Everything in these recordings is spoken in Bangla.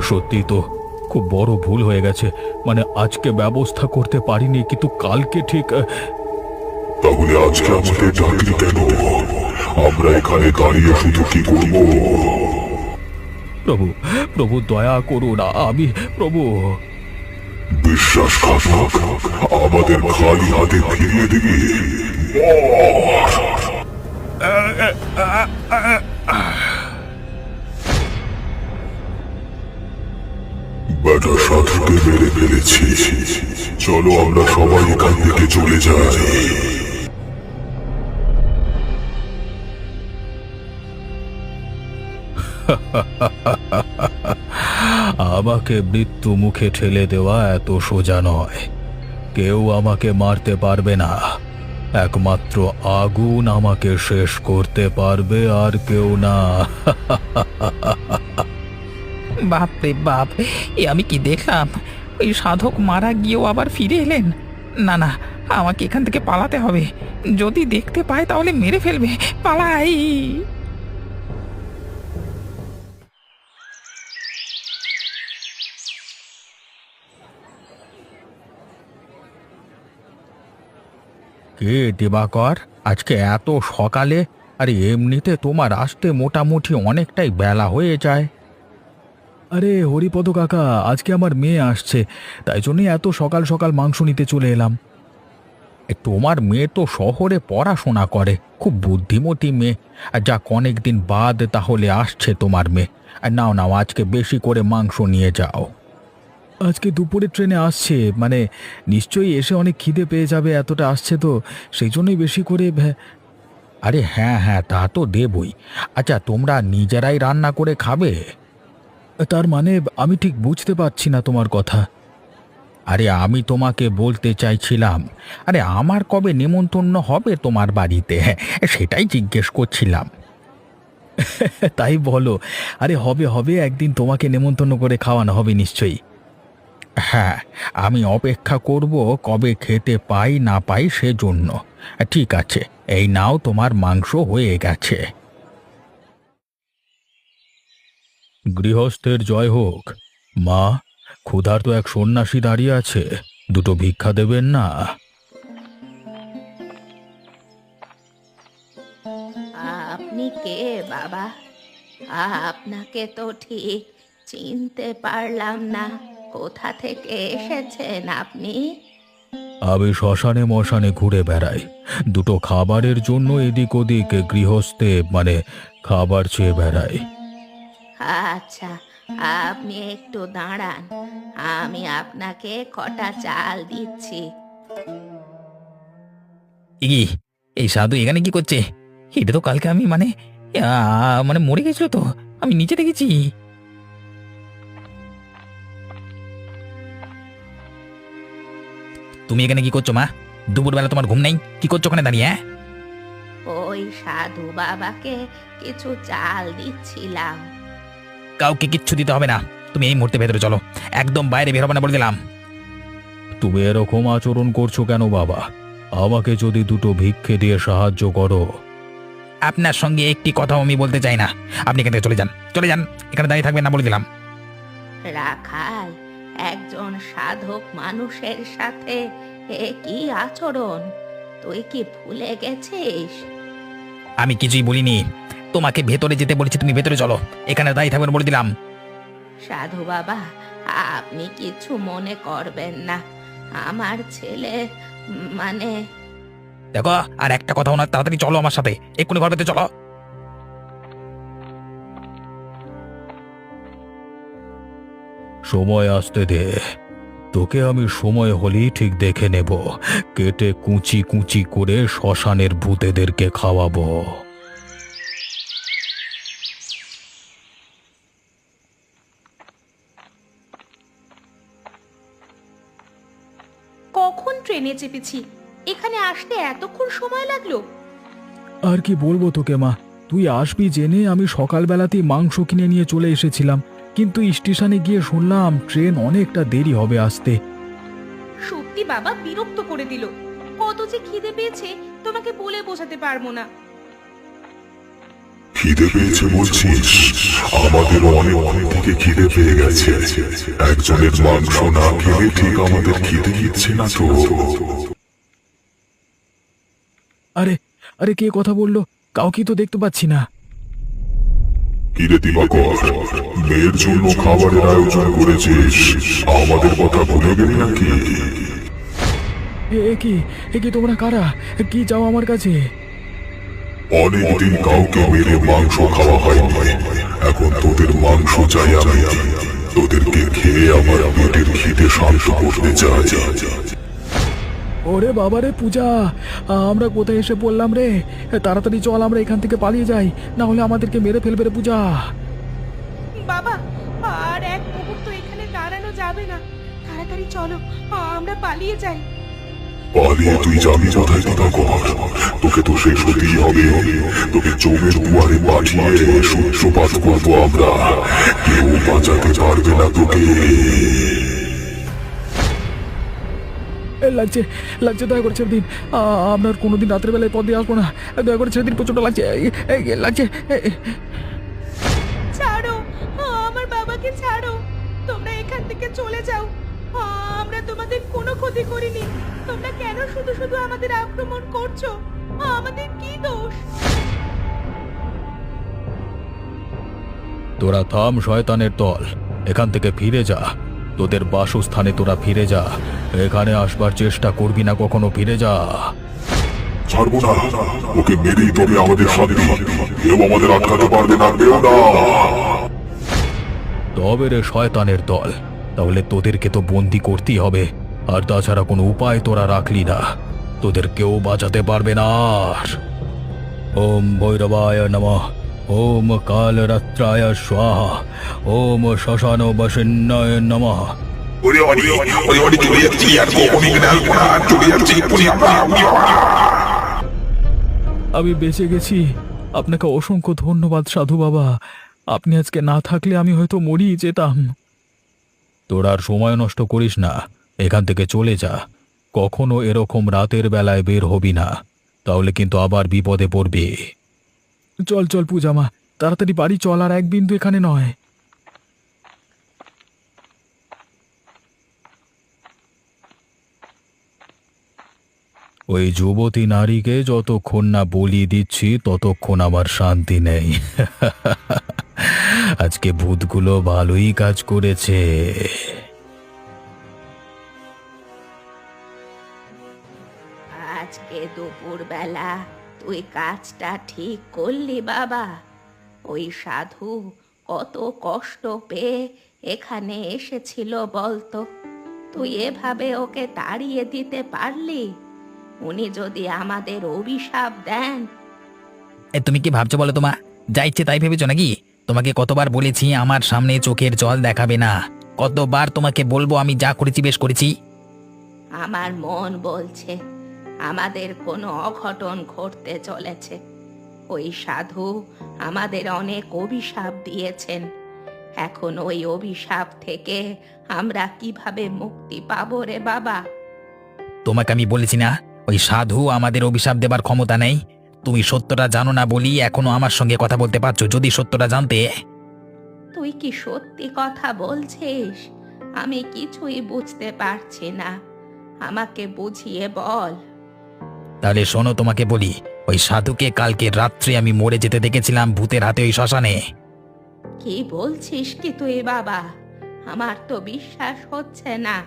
সত্যি তো খুব বড় ভুল হয়ে গেছে। মানে আজকে ব্যবস্থা করতে পারিনি কিন্তু কালকে ঠিক তাহলে আজকে আমাদের ডাকলি কেন? আমরা এখানে দাঁড়িয়ে শুধু কি করব? প্রভু প্রভু দয়া করুন আমি প্রভু। বিশ্বাসঘাতক আমাদের খালি হাতে ফিরিয়ে দিবি। বেটা সাধুকে মেরে ফেলেছি। চলো আমরা সবাই এখান থেকে চলে যাই। আমাকে মৃত্যু মুখে ঠেলে দেওয়া এত সোজা নয়। কেউ আমাকে মারতে পারবে না। একমাত্র আগুন আমাকে শেষ করতে পারবে আর কেউ না। বাপ রে বাপ, এ আমি কি দেখলাম? ওই সাধক মারা গিয়েও আবার ফিরে এলেন? না না, আমাকে এখান থেকে পালাতে হবে। যদি দেখতে পায় তাহলে মেরে ফেলবে। পালাই! কে দিবাকর? আজকে এত সকালে? আরে, এমনিতে তোমার আসতে মোটামুটি অনেকটাই বেলা হয়ে যায়। আরে হরিপদ কাকা, আজকে আমার মেয়ে আসছে, তাই জন্যই এত সকাল সকাল মাংস নিতে চলে এলাম। তোমার মেয়ে তো শহরে পড়াশোনা করে, খুব বুদ্ধিমতী মেয়ে। আর যাক অনেকদিন বাদ, তাহলে আসছে তোমার মেয়ে। আর নাও নাও, আজকে বেশি করে মাংস নিয়ে যাও। আজকে দুপুরে ট্রেনে আসছে মানে নিশ্চয়ই এসে অনেক খিদে পেয়ে যাবে, এতটা আসছে তো, সেই জন্যই বেশি করে আরে হ্যাঁ হ্যাঁ তা তো দেবই। আচ্ছা তোমরা নিজেরাই রান্না করে খাবে? তার মানে আমি ঠিক বুঝতে পারছি না তোমার কথা। আরে আমি তোমাকে বলতে চাইছিলাম, আরে আমার কবে নেমন্তন্ন হবে তোমার বাড়িতে? সেটাই জিজ্ঞেস করছিলাম। তাই বলো, আরে হবে হবে, একদিন তোমাকে নেমন্তন্ন করে খাওয়ানো হবে নিশ্চয়ই। হ্যাঁ আমি অপেক্ষা করব কবে খেতে পাই না পাই সেজন্য। ঠিক আছে, এই নাও তোমার মাংস হয়ে গেছে। গৃহস্থের জয় হোক। মা ক্ষুধার তো এক সন্ন্যাসী দাঁড়িয়ে আছে। দুটো ভিক্ষা দেবেন না। আপনি কে বাবা? আপনাকে তো ঠিক চিনতে পারলাম না। কোথা থেকে এসেছেন আপনি? আমি শ্মশানে মশানে ঘুরে বেড়াই। দুটো খাবারের জন্য এদিক ওদিক গৃহস্থে মানে খাবার চেয়ে বেড়াই। আচ্ছা আপনি একটু দাঁড়ান। আমি আপনাকে কটা চাল দিচ্ছি। কি এই সাধু এখানে কি করছে? এটা তো কালকে আমি মানে আ, মানে মরে গেছিল তো আমি নিচে দেখেছি। তুমি এখানে কি করছ মা? দুপুরবেলা তোমার ঘুম নেই? কি করছ ওখানে দাঁড়িয়ে হ্যাঁ? ওই সাধু বাবাকে কিছু চাল দিচ্ছিলাম। কাউকে কিচ্ছু দিতে হবে না। তুমি এই মুহূর্তে ভেতরে চলো। একদম বাইরে বের হবে না বলে দিলাম। তুমি এরকম আচরণ করছ কেন বাবা? আমাকে যদি দুটো ভিক্ষে দিয়ে সাহায্য করো। আপনার সঙ্গে একটি কথাও আমি বলতে চাই না। আপনি এখান থেকে চলে যান। চলে যান। এখানে দাঁড়িয়ে থাকবেন না বলে দিলাম। রাখাল একজন সাধক মানুষের সাথে এ কি আচরণ? তুই কি ভুলে গেছিস? আমি কিছুই বলিনি। তোমাকে ভেতরে যেতে বলেছি তুমি ভেতরে চলো। এখানে দাঁড়িয়ে থাকবেন বলে দিলাম। সাধু বাবা আপনি কিছু মনে করবেন না। আমার ছেলে মানে দেখো আর একটা কথা না তাড়াতাড়ি চলো আমার সাথে। এক্ষুনি ঘর ভেতরে চলো। সময় আসতে দে। তোকে আমি সময় হলেই ঠিক দেখে নেব। কেটে কুচি কুচি করে শ্মশানের ভূতেদেরকে খাওয়াবো। ট্রেনে চেপেছি। এখানে আসতে এতক্ষণ সময় লাগল? আর কি বলব তোকে মা? তুই আসবি জেনে আমি সকালবেলাতেই মাংস কিনে নিয়ে চলে এসেছিলাম। কিন্তু স্টেশনে গিয়ে শুনলাম ট্রেন অনেকটা দেরি হবে আসতে। সত্যি বাবা বিরক্ত করে দিল। কত যে খিদে পেয়েছে তোমাকে বলে বোঝাতে পারব না। খিদে পেয়েছে বলছিস আমাদের অনেক অনেক থেকে খিদে পেয়ে গেছে। একজনের মাংস না খেলে ঠিক আমাদের খিদে দিচ্ছে না তো। আরে আরে কে কথা বলল? কাউকে তো দেখতে পাচ্ছি না। কিরে। দিবাকর মেয়ের জন্য খাবারের আয়োজন করেছিস। আমাদের কথা ভুলে গেলি নাকি? এ কি? এ কি তোমরা কারা? কি চাও আমার কাছে? অনেকদিন কাউকে মেরে মাংস খাওয়া হয়নি। এখন তোদের মাংস চাই আমি। তোদেরকে খেয়ে আমার পেটের খিদে শান্ত করতে চাই। ওরে বাবারে পূজা আমরা কোথায় এসে পড়লাম রে? তাড়াতাড়ি চল আমরা এখান থেকে পালিয়ে যাই। না হলে আমাদেরকে মেরে ফেলবে রে পূজা। বাবা আর এক মুহূর্ত এখানে দাঁড়ানো যাবে না। তাড়াতাড়ি চলো আমরা পালিয়ে যাই। পালিয়ে তুই যাবি কোথায় দিবাকর তোকে তো শেষ হতেই হবে। তোকে জমের দুয়ারে পাঠিয়ে সূত্রপাত করব আমরা। কেউ বাঁচাতে পারবে না তোকে। লাগছে লাগছে দয়া করে ছেড়ে দিন। আ, আপনার কোনোদিন রাতের বেলায় পথ দিয়ে আসব না। দয়া করে ছেড়ে দিন প্রচণ্ড লাগছে লাগছে। ছাড়ো আমার বাবাকে ছাড়ো। তোমরা এখান থেকে চলে যাও। কোনো ক্ষতি করিনি। তোমরা কেন শুধু শুধু আমাদের আক্রমণ করছ? আমাদের কি দোষ? তোরা থাম শয়তানের দল। এখান থেকে ফিরে যা। তোদের বাসস্থানে তোরা ফিরে যা। এখানে আসবার চেষ্টা করবি না কখনো ফিরে যা। ছাড়বো না। ওকে মেরেই তবে আমাদের শান্তি। কেউ আমাদের আটকাতে পারবে না কেউ না। তবে রে শয়তানের দল তাহলে তোদেরকে তো বন্দি করতেই হবে। আর তাছাড়া কোনো উপায় তোরা রাখলি না। তোদের কেউ বাঁচাতে পারবে না আর। ওম ভৈরবায় নমঃ। ওম কালরাত্রায় স্বাহা। ওম শ্মশান বসিন্নয় নমঃ। আমি বেঁচে গেছি। আপনাকে অসংখ্য ধন্যবাদ সাধু বাবা। আপনি আজকে না থাকলে আমি হয়তো মরিই যেতাম। তোর আর সময় নষ্ট করিস না। এখান থেকে চলে যা। কখনো এরকম রাতের বেলায় বের হবি না। তাহলে কিন্তু আবার বিপদে পড়বে। চল চল পূজামা তাড়াতাড়ি বাড়ি চল, আর এক বিন্দু এখানে নয়। ওই যুবতী নারীকে যতক্ষণ না বলি দিচ্ছি, ততক্ষণ আমার শান্তি নেই। আজকে ভূতগুলো ভালোই কাজ করেছে। দুপুরবেলা। তুই কাজটা ঠিক করলি বাবা। ওই সাধু কত কষ্ট পেয়ে এখানে এসেছিল বলতো। তুই এভাবে ওকে তাড়িয়ে দিতে পারলি? উনি যদি আমাদের অভিশাপ দেন। এ তুমি কি ভাবছ বলো তোমা যা ইচ্ছে তাই ভেবেছো নাকি? তোমাকে কতবার বলেছি আমার সামনে চোখের জল দেখাবে না। কতবার তোমাকে বলব আমি যা করেছি বেশ করেছি। আমার মন বলছে আমাদের কোনো অঘটন ঘটতে চলেছে। ওই সাধু আমাদের অনেক অভিশাপ দিয়েছেন। এখন ওই অভিশাপ থেকে আমরা কীভাবে মুক্তি পাবো রে বাবা? তোমাকে আমি বলেছি না ওই সাধু আমাদের অভিশাপ দেবার ক্ষমতা নেই। তুমি সত্যটা জানো না বলি এখনও আমার সঙ্গে কথা বলতে পারছ যদি সত্যটা জানতে। তুই কি সত্যি কথা বলছিস? আমি কিছুই বুঝতে পারছি না। আমাকে বুঝিয়ে বল। তাহলে শোনো তোমাকে বলি ওই সাধুকে কালকে রাত্রে আমি মরে যেতে দেখেছিলাম ভূতের হাতে ওই শ্মশানে। কি বলছিস কি তুই বাবা? আমার তো বিশ্বাস হচ্ছে না।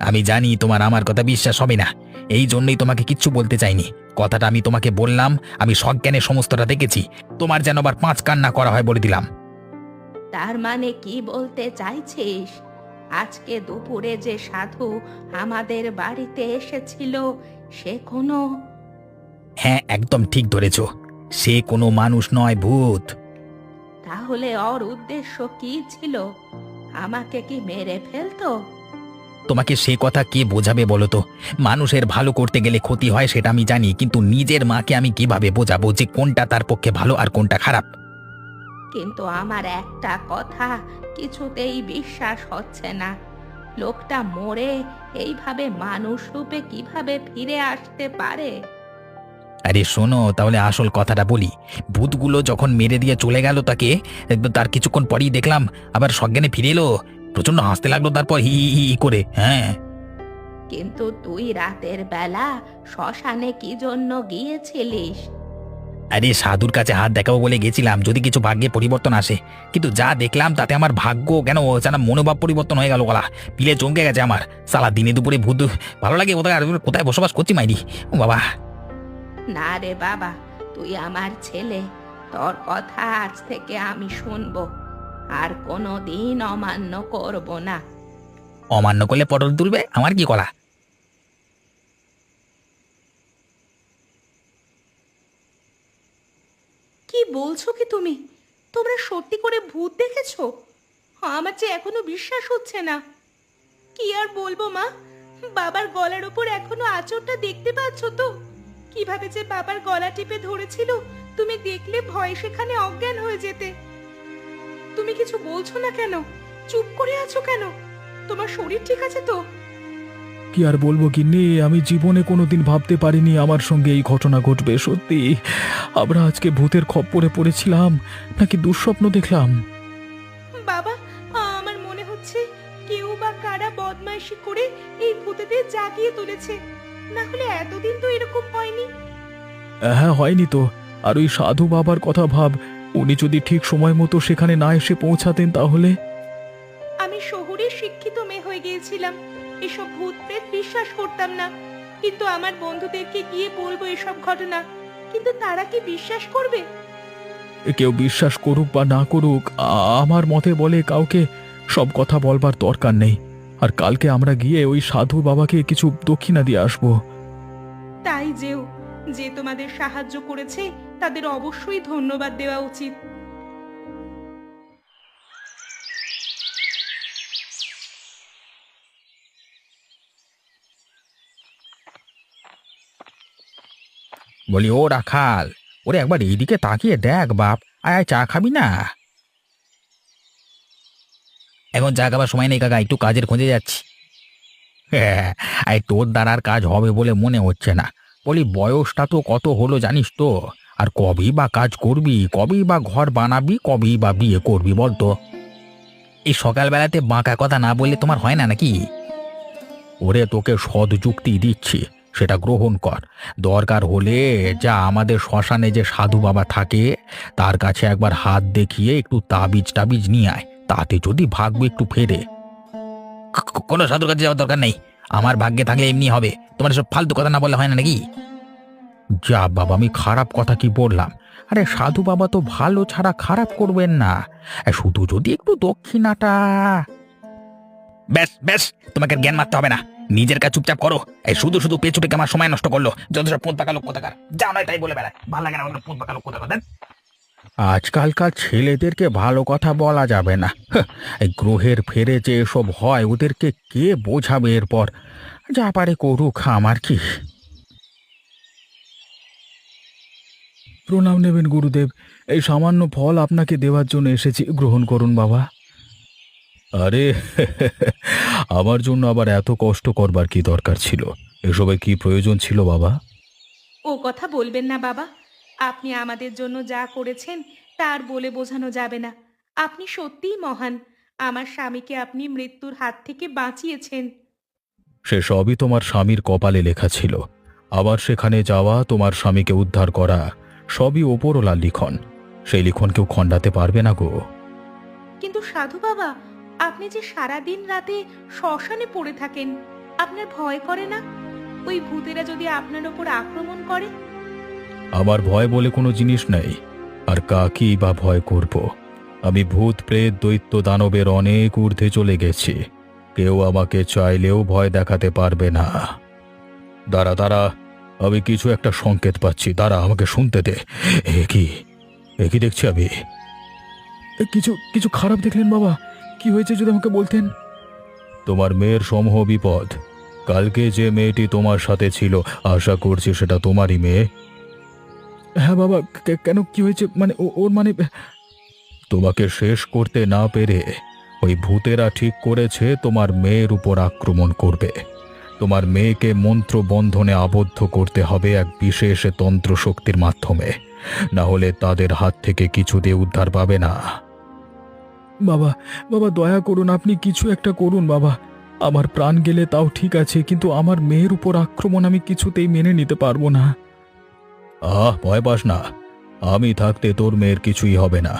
আমি জানি তোমার আমার কথা বিশ্বাস হবে না। এই জন্যই তোমাকে কিচ্ছু বলতে চাইনি। কথাটা আমি তোমাকে বললাম আমি সজ্ঞানে সমস্তটা দেখেছি। তোমার যেন আবার পাঁচ কান্না করা হয় বলে দিলাম। তার মানে কি বলতে চাইছিস? আজকে দুপুরে যে সাধু আমাদের বাড়িতে এসেছিল সে কোনো হ্যাঁ একদম ঠিক ধরেছ। সে কোনো মানুষ নয় ভূত। তাহলে ওর উদ্দেশ্য কি ছিল? আমাকে কি মেরে ফেলতো? তোমাকে সে কথা কে বোঝাবে বলো তো? মানুষের ভালো করতে গেলে ক্ষতি হয় সেটা আমি জানি কিন্তু নিজের মাকে আমি কীভাবে বোঝাবো যে কোনটা তার পক্ষে ভালো আর কোনটা খারাপ? কিন্তু আমার একটা কথা কিছুতেই বিশ্বাস হচ্ছে না। লোকটা মরে এইভাবে মানুষ রূপে কীভাবে ফিরে আসতে পারে? আরে শোনো তাহলে আসল কথাটা বলি। ভূতগুলো যখন মেরে দিয়ে চলে গেল তাকে একদম তার কিছুক্ষণ পরেই দেখলাম আবার সজ্ঞানে ফিরে এলো। প্রচণ্ড হাসতে লাগল তারপর হি হি হি হি করে হ্যাঁ। কিন্তু তুই রাতের বেলা শ্মশানে কি জন্য গিয়েছিলিস? আরে সাধুর কাছে হাত দেখাবো বলে গেছিলাম যদি কিছু ভাগ্যে পরিবর্তন আসে। কিন্তু যা দেখলাম তাতে আমার ভাগ্য কেন যেন মনোভাব পরিবর্তন হয়ে গেল গলা। পিলে চমকে গেছে আমার। সালা দিনে দুপুরে ভূত ভালো লাগে কোথায় কোথায় বসবাস করছি মাইরি? ও বাবা। না রে বাবা তুই আমার ছেলে। তোর কথা আজ থেকে আমি শুনব। আর কোনো দিন অমান্য করব না। অমান্য করলে পটল তুলবে? আমার কি কলা কি বলছো কি তুমি? তোমরা সত্যি করে ভূত দেখেছ? আমার যে এখনও বিশ্বাস হচ্ছে না। কি আর বলব মা? বাবার গলার ওপর এখনও আঁচড়টা দেখতে পাচ্ছ তো? কীভাবে যে বাবার গলা টিপে ধরেছিল, তুমি দেখলে ভয় সেখানে অজ্ঞান হয়ে যেতে। তুমি কিছু বলছো না কেন? চুপ করে আছো কেন? তোমার শরীর ঠিক আছে তো? কি আর বলব গিন্নি? আমি জীবনে কোনো দিন ভাবতে পারিনি আমার সঙ্গে এই ঘটনা ঘটবে সত্যি। আমরা আজকে ভূতের খপ্পরে পড়েছিলাম নাকি দুঃস্বপ্ন দেখলাম? বাবা আমার মনে হচ্ছে কেউ বা কারা বদমাইশি করে এই ভূতেদের জাগিয়ে তুলেছে। না হলে এতদিন তো এরকম হয়নি। হ্যাঁ হয়নি তো। আর ওই সাধু বাবার কথা ভাব উনি যদি ঠিক সময় মতো সেখানে না এসে পৌঁছাতেন তাহলে? আমি শহুরে শিক্ষিত মেয়ে হয়ে গিয়েছিলাম। এসব ভূত প্রেত বিশ্বাস করতাম না। কিন্তু আমার বন্ধুদেরকে গিয়ে বলব এসব ঘটনা। কিন্তু তারা কি বিশ্বাস করবে? কেউ বিশ্বাস করুক বা না করুক আ- আমার মতে বলে কাউকে সব কথা বলবার দরকার নেই। আর কালকে আমরা গিয়ে ওই সাধু বাবাকে কিছু দক্ষিণা দিয়ে আসব। তাই যেও যে তোমাদের সাহায্য করেছে তাদের অবশ্যই ধন্যবাদ দেওয়া উচিত। বলি, ও রাখাল, ওরে একবার এইদিকে তাকিয়ে দেখ বাপ, আয় আয় চা খাবি না? এখন চা খাবার সময় নেই কাকা, একটু কাজের খোঁজে যাচ্ছি। হ্যাঁ এই তোর দ্বারা আর কাজ হবে বলে মনে হচ্ছে না। বলি, বয়সটা তো কত হলো জানিস তো? আর কবেই বা কাজ করবি, কবেই বা ঘর বানাবি, কবেই বা বিয়ে করবি বল তো? এই সকালবেলাতে বাঁকা কথা না বললে তোমার হয় না নাকি? ওরে তোকে সদ যুক্তি দিচ্ছি। সেটা গ্রহণ কর। দরকার হলে যা আমাদের শ্মশানে যে সাধু বাবা থাকে, তার কাছে একবার হাত দেখিয়ে একটু তাবিজ টাবিজ নিয়ে আয়। তাতে যদি ভাগ্য একটু ফেরে। কোনো সাধুর কাছে যাওয়ার দরকার নেই। আমার ভাগ্যে থাকলে এমনি হবে। তোমার সব ফালতু কথা না বললে হয় না নাকি? যা বাবা, আমি খারাপ কথা কি বললাম? আরে সাধু বাবা তো ভালো ছাড়া খারাপ করবেন না। শুধু যদি একটু দক্ষিণাটা। ব্যাস ব্যাস, তোমাকে জ্ঞান মারতে হবে না। নিজের কাজ চুপচাপ করো। এই শুধু শুধু পেছুটে আমার সময় নষ্ট করল। যত সব পোঁত পাকা লোক কোথাকার। যা নয় তাই বলে বেড়ায়। ভালো লাগে না ওগুলো পোঁত পাকা লোক কোথাকার দেন আজকালকার ছেলেদেরকে ভালো কথা বলা যাবে না। হাহ, এই গ্রহের ফেরে যে এসব হয় ওদেরকে কে বোঝাবে এরপর? যা পারে করুক আমার কি? প্রণাম নেবেন গুরুদেব। এই সামান্য ফল আপনাকে দেওয়ার জন্য এসেছি। গ্রহণ করুন বাবা। আরে আমার জন্য আবার এত কষ্ট করবার কি দরকার ছিল? এসবের কি প্রয়োজন ছিল বাবা? ও কথা বলবেন না বাবা। আপনি আমাদের জন্য যা করেছেন তার বলে বোঝানো যাবে না। আপনি সত্যিই মহান। আমার স্বামীকে আপনি মৃত্যুর হাত থেকে বাঁচিয়েছেন। সে সবই তোমার স্বামীর কপালে লেখা ছিল। আবার সেখানে যাওয়া তোমার স্বামীকে উদ্ধার করা সবই ওপরওলার লিখন। সেই লিখন কেউ খণ্ডাতে পারবে না গো। কিন্তু সাধু বাবা আপনি যে সারা দিন রাতে শ্মশানে পড়ে থাকেন, আপনার ভয় করে না? ওই ভূতেরা যদি আপনার ওপর আক্রমণ করে? আমার ভয় বলে কোনো জিনিস নেই, আর কাকেই বা ভয় করব? আমি ভূত, প্রেত, দৈত্য, দানবের অনেক ঊর্ধ্বে চলে গেছি। কেউ আমাকে চাইলেও ভয় দেখাতে পারবে না। দাঁড়া দাঁড়া, আমি কিছু একটা সংকেত পাচ্ছি। দাঁড়া, আমাকে শুনতে দে। এ কি? কি দেখছি আমি? কিছু কিছু খারাপ দেখলেন বাবা? কি হয়েছে যদি আমাকে বলতেন? তোমার মেয়ের সমূহ বিপদ। কালকে যে মেয়েটি তোমার সাথে ছিল আশা করছি সেটা তোমারই মেয়ে। হ্যাঁ বাবা কে- কেন কি হয়েছে? মানে ও- ওর মানে তোমাকে শেষ করতে না পেরে ওই ভূতেরা ঠিক করেছে তোমার মেয়ের উপর আক্রমণ করবে। তোমার মেয়েকে মন্ত্র বন্ধনে আবদ্ধ করতে হবে এক বিশেষ তন্ত্র শক্তির মাধ্যমে। না হলে তাদের হাত থেকে কিছুতে উদ্ধার পাবে না। বাবা বাবা দয়া করুন আপনি কিছু একটা করুন বাবা। আমার প্রাণ গেলে তাও ঠিক আছে কিন্তু আমার মেয়ের উপর আক্রমণ আমি কিছুতেই মেনে নিতে পারব না। আহ ভয় পাস না। আমি থাকতে তোর মেয়ের কিছুই হবে না।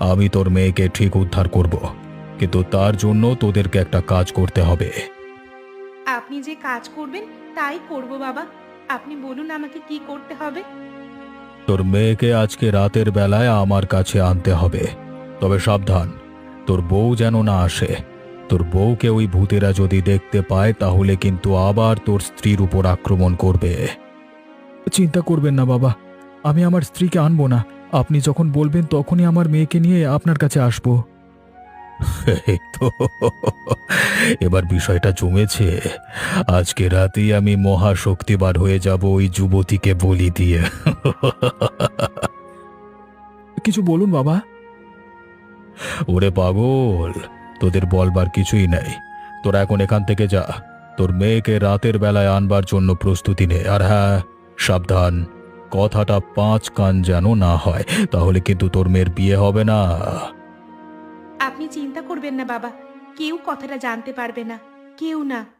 আমি তোর মেয়েকে ঠিক উদ্ধার করব। কিন্তু তার জন্য তোদেরকে একটা কাজ করতে হবে। আপনি যে কাজ করবেন তাই করব বাবা। আপনি বলুন আমাকে কি করতে হবে। তোর মেয়েকে আজকে রাতের বেলায় আমার কাছে আনতে হবে। তবে সাবধান। তোর বউ যেন না আসে। তোর বউকে ওই ভূতেরা যদি দেখতে পায় তাহলে কিন্তু আবার তোর স্ত্রীর উপর আক্রমণ করবে। চিন্তা করবেন না বাবা আমি আমার স্ত্রীকে আনব না। আপনি যখন বলবেন তখনই আমার মেয়েকে নিয়ে আপনার কাছে আসব। তো এবার বিষয়টা জমেছে। আজকে রাতেই আমি মহাশক্তিবার হয়ে যাব ওই যুবতীকে বলি দিয়ে। কিছু বলুন বাবা। ওরে পাগল, তোদের বলবার কিছুই নেই। তোরা এখন এখান থেকে যা। তোর মেয়েকে রাতের বেলায় আনবার জন্য প্রস্তুতি নে। আর হ্যাঁ সাবধান। কথাটা পাঁচ কান যেন না হয়, তাহলে কিন্তু তোর মেয়ের বিয়ে হবে না। আপনি চিন্তা করবেন না বাবা। কেউ কথাটা জানতে পারবে না। কেউ না।